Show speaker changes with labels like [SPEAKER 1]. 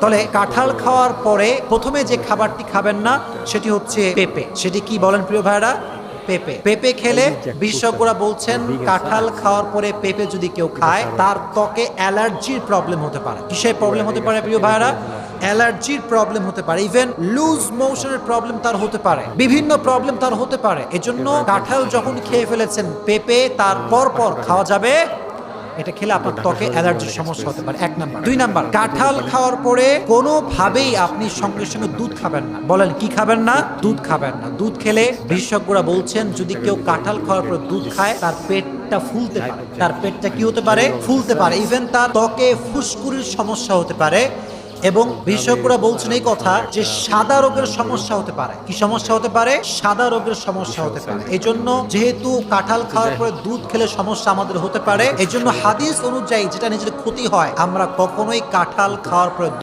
[SPEAKER 1] তাহলে কাঁঠাল খাওয়ার পরে প্রথমে যে খাবারটি খাবেন না, সেটি হচ্ছে পেঁপে। সেটি কি বলেন প্রিয় ভাইরা পেঁপে। পেঁপে খেলে বিশেষজ্ঞরা বলছেন কাঁঠাল খাওয়ার পরে পেঁপে যদি কেউ খায়, তার ত্বকে অ্যালার্জির প্রবলেম হতে পারে। কিসের প্রবলেম হতে পারে প্রিয় ভাইরা অ্যালার্জির প্রবলেম হতে পারে। ইভেন লুজ মোশনের প্রবলেম তার হতে পারে। বিভিন্ন প্রবলেম তার হতে পারে। এজন্য কাঁঠাল যখন খেয়ে ফেলেছেন পেঁপে, তার পর পর খাওয়া যাবে এটা খেলে আপনার ত্বকে অ্যালার্জির সমস্যা হতে পারে। এক নাম্বার। দুই নাম্বার কাঁঠাল খাওয়ার পরে কোনোভাবেই আপনি সঙ্গে সঙ্গে দুধ খাবেন না। বলেন কি খাবেন না? দুধ খাবেন না। দুধ খেলে বিশেষজ্ঞরা বলছেন যদি কেউ কাঁঠাল খাওয়ার পরে দুধ খায় তার পেটটা ফুলতে পারে। তার পেটটা কি হতে পারে? ফুলতে পারে। ইভেন তার ত্বকে ফুসকুরির সমস্যা হতে পারে। এবং বিশেষজ্ঞরা বলছেন এই কথা যে সাদা রোগের সমস্যা হতে পারে। কি সমস্যা হতে পারে? সাদা রোগের সমস্যা হতে পারে। এই জন্য যেহেতু কাঁঠাল খাওয়ার পরে দুধ খেলে সমস্যা আমাদের হতে পারে এই জন্য হাদিস অনুযায়ী যেটা নিজের ক্ষতি হয়, আমরা কখনোই কাঁঠাল খাওয়ার পরে